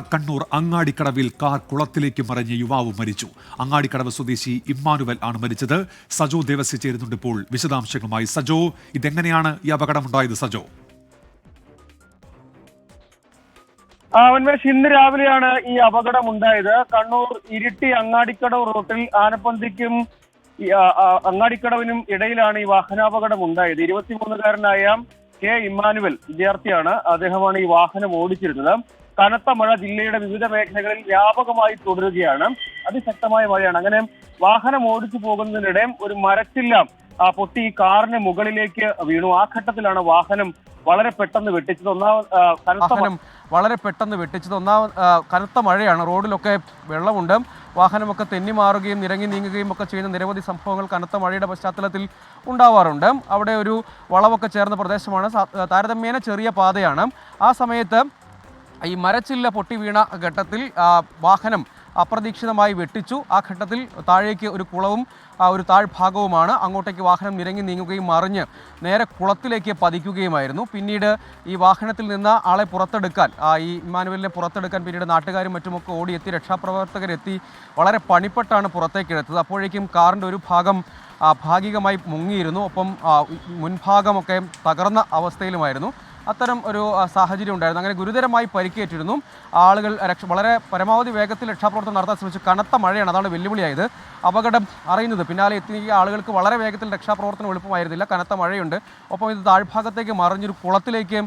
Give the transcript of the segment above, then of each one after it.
Kannur അങ്ങാടിക്കടവിൽ car കുളത്തിലേക്ക് മറിഞ്ഞ് യുവാവ് മരിച്ചു. അങ്ങാടിക്കടവ് സ്വദേശി ഇമ്മാനുവൽ ആണ് മരിച്ചത്. സജോ ദേവസ്യ ചേരുന്നുണ്ട് ഇപ്പോൾ. വിശദാംശങ്ങളുമായി സജോ. ഇതെങ്ങനെയാണ് ഈ അപകടമുണ്ടായത് സജോ? ഉന്മേഷ് ഇന്ന് രാവിലെയാണ് ഈ അപകടം ഉണ്ടായത് കണ്ണൂർ ഇരിട്ടി അങ്ങാടിക്കടവ് റൂട്ടിൽ ആനപ്പന്തിക്കും അങ്ങാടിക്കടവിനും ഇടയിലാണ് ഈ വാഹനാപകടം ഉണ്ടായത് ഇരുപത്തിമൂന്നുകാരനായ കെ ഇമ്മാനുവൽ വിദ്യാർത്ഥിയാണ്. അദ്ദേഹമാണ് ഈ വാഹനം ഓടിച്ചിരുന്നത്. കനത്ത മഴ ജില്ലയുടെ വിവിധ മേഖലകളിൽ വ്യാപകമായി തുടരുകയാണ്. അതിശക്തമായ മഴയാണ്. അങ്ങനെ വാഹനം ഓടിച്ചു പോകുന്നതിനിടെ ഒരു മരച്ചില്ല പൊട്ടി കാറിന് മുകളിലേക്ക് വീണു. ആ ഘട്ടത്തിലാണ് വാഹനം വളരെ പെട്ടെന്ന് വെട്ടിച്ചത്. ഒന്നാമത് വളരെ പെട്ടെന്ന് വെട്ടിച്ചത്. ഒന്നാമത് കനത്ത മഴയാണ്. റോഡിലൊക്കെ വെള്ളമുണ്ട്. വാഹനമൊക്കെ തെന്നി മാറുകയും നിരങ്ങി നീങ്ങുകയും ഒക്കെ ചെയ്യുന്ന നിരവധി സംഭവങ്ങൾ കനത്ത മഴയുടെ പശ്ചാത്തലത്തിൽ ഉണ്ടാവാറുണ്ട്. അവിടെ ഒരു വളവൊക്കെ ചേർന്ന പ്രദേശമാണ്. താരതമ്യേന ചെറിയ പാതയാണ്. ആ സമയത്ത് ഈ മരച്ചില്ല പൊട്ടി വീണ ഘട്ടത്തിൽ വാഹനം അപ്രതീക്ഷിതമായി വെട്ടിച്ചു. ആ ഘട്ടത്തിൽ താഴേക്ക് ഒരു കുളവും ഒരു താഴ്ഭാഗവുമാണ്. അങ്ങോട്ടേക്ക് വാഹനം നിരങ്ങി നീങ്ങുകയും മറിഞ്ഞ് നേരെ കുളത്തിലേക്ക് പതിക്കുകയുമായിരുന്നു. പിന്നീട് ഈ വാഹനത്തിൽ നിന്ന് ആളെ പുറത്തെടുക്കാൻ ഈ ഇമ്മാനുവലിനെ പുറത്തെടുക്കാൻ പിന്നീട് നാട്ടുകാരും മറ്റുമൊക്കെ ഓടിയെത്തി രക്ഷാപ്രവർത്തകരെത്തി വളരെ പണിപ്പെട്ടാണ് പുറത്തേക്ക് എടുത്തത്. അപ്പോഴേക്കും കാറിന്റെ ഒരു ഭാഗം ഭാഗികമായി മുങ്ങിയിരുന്നു. ഒപ്പം മുൻഭാഗമൊക്കെ തകർന്ന അവസ്ഥയിലുമായിരുന്നു. അത്തരം ഒരു സാഹചര്യം ഉണ്ടായിരുന്നു. അങ്ങനെ ഗുരുതരമായി പരിക്കേറ്റിരുന്നു. ആളുകൾ രക്ഷ വളരെ പരമാവധി വേഗത്തിൽ രക്ഷാപ്രവർത്തനം നടത്താൻ ശ്രമിച്ചു. കനത്ത മഴയാണ്. അതാണ് വെല്ലുവിളിയായത്. അപകടം അറിയുന്നത്. പിന്നാലെ എത്തിയ ആളുകൾക്ക് വളരെ വേഗത്തിൽ രക്ഷാപ്രവർത്തനം എളുപ്പമായിരുന്നില്ല. കനത്ത മഴയുണ്ട്. ഒപ്പം ഇത് താഴ്ഭാഗത്തേക്ക് മറിഞ്ഞൊരു കുളത്തിലേക്ക്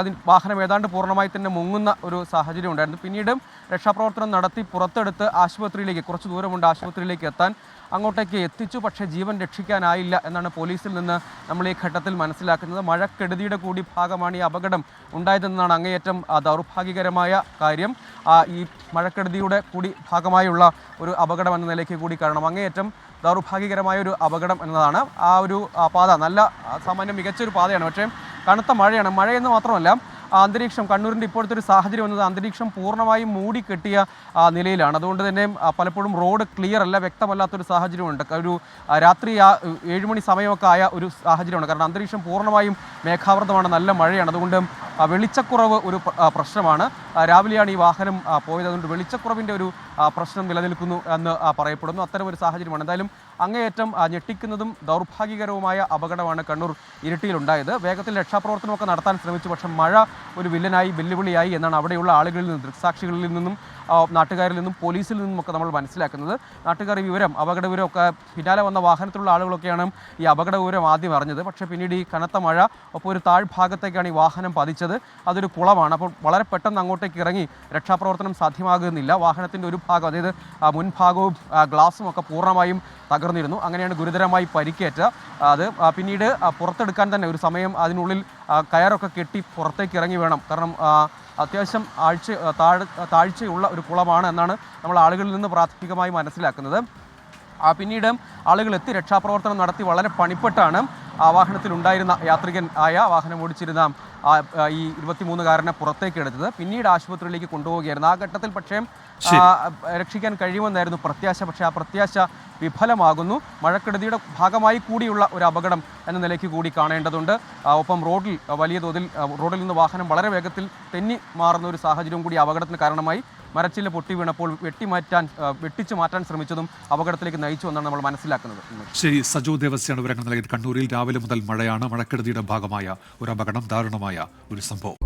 അതിന് വാഹനം ഏതാണ്ട് പൂർണമായി തന്നെ മുങ്ങുന്ന ഒരു സാഹചര്യം ഉണ്ടായിരുന്നു. പിന്നീട് രക്ഷാപ്രവർത്തനം നടത്തി പുറത്തെടുത്ത് ആശുപത്രിയിലേക്ക് കുറച്ച് ദൂരമുണ്ട് ആശുപത്രിയിലേക്ക് എത്താൻ. അങ്ങോട്ടേക്ക് എത്തിച്ചു. പക്ഷേ ജീവൻ രക്ഷിക്കാനായില്ല എന്നാണ് പോലീസിൽ നിന്ന് നമ്മൾ ഈ ഘട്ടത്തിൽ മനസ്സിലാക്കുന്നത്. മഴക്കെടുതിയുടെ കൂടി ഭാഗമാണ് ഈ അപകടം ഉണ്ടായതെന്നാണ് അങ്ങേയറ്റം ദൗർഭാഗ്യകരമായ കാര്യം. ഈ മഴക്കെടുതിയുടെ കൂടി ഭാഗമായുള്ള ഒരു അപകടം എന്ന നിലയ്ക്ക് കൂടി കാരണം അങ്ങേയറ്റം ദൗർഭാഗ്യകരമായ ഒരു അപകടം എന്നതാണ് ആ ഒരു പാത. നല്ല സാമാന്യം മികച്ചൊരു പാതയാണ്. പക്ഷേ കനത്ത മഴയാണ്. മഴയെന്ന് മാത്രമല്ല അന്തരീക്ഷം കണ്ണൂരിന്റെ ഇപ്പോഴത്തെ ഒരു സാഹചര്യം എന്നത് അന്തരീക്ഷം പൂർണമായും മൂടിക്കെട്ടിയ നിലയിലാണ്. അതുകൊണ്ട് തന്നെ പലപ്പോഴും റോഡ് ക്ലിയർ അല്ല വ്യക്തമല്ലാത്തൊരു സാഹചര്യമുണ്ട്. ഒരു രാത്രി ആ ഏഴ് മണി സമയമൊക്കെ ആയ ഒരു സാഹചര്യമാണ്. കാരണം അന്തരീക്ഷം പൂർണമായും മേഘാവൃതമാണ് നല്ല മഴയാണ്. അതുകൊണ്ട് വെളിച്ചക്കുറവ് ഒരു പ്രശ്നമാണ്. രാവിലെയാണ് ഈ വാഹനം പോയത്. അതുകൊണ്ട് വെളിച്ചക്കുറവിന്റെ ഒരു പ്രശ്നം നിലനിൽക്കുന്നു എന്ന് പറയപ്പെടുന്നു. അത്തരം ഒരു സാഹചര്യമാണ്. എന്തായാലും അങ്ങേയറ്റം ഞെട്ടിക്കുന്നതും ദൗർഭാഗ്യകരവുമായ അപകടമാണ് കണ്ണൂർ ഇരിട്ടിയിലുണ്ടായത്. വേഗത്തിൽ രക്ഷാപ്രവർത്തനമൊക്കെ നടത്താൻ ശ്രമിച്ചു. പക്ഷേ മഴ ഒരു വില്ലനായി വെല്ലുവിളിയായി എന്നാണ് അവിടെയുള്ള ആളുകളിൽ നിന്നും ദൃക്സാക്ഷികളിൽ നിന്നും നാട്ടുകാരിൽ നിന്നും പോലീസിൽ നിന്നുമൊക്കെ നമ്മൾ മനസ്സിലാക്കുന്നത്. നാട്ടുകാർ വിവരം അപകട വിവരമൊക്കെ പിന്നാലെ വന്ന വാഹനത്തിലുള്ള ആളുകളൊക്കെയാണ് ഈ അപകട വിവരം ആദ്യം അറിഞ്ഞത്. പക്ഷേ പിന്നീട് ഈ കനത്ത മഴ ഒപ്പം ഒരു താഴ്ഭാഗത്തേക്കാണ് ഈ വാഹനം പതിച്ചത്. അതൊരു കുളമാണ്. അപ്പോൾ വളരെ പെട്ടെന്ന് അങ്ങോട്ടേക്ക് ഇറങ്ങി രക്ഷാപ്രവർത്തനം സാധ്യമാകുന്നില്ല. വാഹനത്തിന്റെ ഒരു ഭാഗം അതായത് മുൻഭാഗവും ഗ്ലാസും ഒക്കെ പൂർണമായും തകർന്നിരുന്നു. അങ്ങനെയാണ് ഗുരുതരമായി പരിക്കേറ്റ അത് പിന്നീട് പുറത്തെടുക്കാൻ തന്നെ ഒരു സമയം അതിനുള്ളിൽ കയറൊക്കെ കെട്ടി പുറത്തേക്ക് ഇറങ്ങി വേണം. കാരണം അത്യാവശ്യം ആഴ്ച താഴ് താഴ്ചയുള്ള ഒരു കുളമാണ് എന്നാണ് നമ്മൾ ആളുകളിൽ നിന്ന് പ്രാഥമികമായി മനസ്സിലാക്കുന്നത്. പിന്നീട് ആളുകൾ എത്തി രക്ഷാപ്രവർത്തനം നടത്തി വളരെ പണിപ്പെട്ടാണ്. ആ വാഹനത്തിലുണ്ടായിരുന്ന യാത്രികൻ ആയ വാഹനം ഓടിച്ചിരുന്ന ഈ ഇരുപത്തിമൂന്നുകാരനെ പുറത്തേക്ക് എടുത്തത്. പിന്നീട് ആശുപത്രിയിലേക്ക് കൊണ്ടുപോവുകയായിരുന്നു. ആ ഘട്ടത്തിൽ പക്ഷേ രക്ഷിക്കാൻ കഴിയുമെന്നായിരുന്നു പ്രത്യാശ. പക്ഷേ ആ പ്രത്യാശ വിഫലമാകുന്നു. മഴക്കെടുതിയുടെ ഭാഗമായി കൂടിയുള്ള ഒരു അപകടം എന്ന നിലയ്ക്ക് കൂടി കാണേണ്ടതുണ്ട്. ഒപ്പം റോഡിൽ വലിയ തോതിൽ റോഡിൽ നിന്ന് വാഹനം വളരെ വേഗത്തിൽ തെന്നി മാറുന്ന ഒരു സാഹചര്യവും കൂടി അപകടത്തിന് കാരണമായി. മരച്ചില്ല പൊട്ടി വീണപ്പോൾ വെട്ടിമാറ്റാൻ വെട്ടിച്ചു മാറ്റാൻ ശ്രമിച്ചതും അപകടത്തിലേക്ക് നയിച്ചു എന്നാണ് നമ്മൾ മനസ്സിലാക്കുന്നത്. ശരി സജോ ദേവസ്യാണ് വിവരങ്ങൾ നൽകിയത്. കണ്ണൂരിൽ രാവിലെ മുതൽ മഴയാണ് മഴക്കെടുതിയുടെ ഭാഗമായ ഒരു അപകടം ദാരുണമായ ഒരു സംഭവം.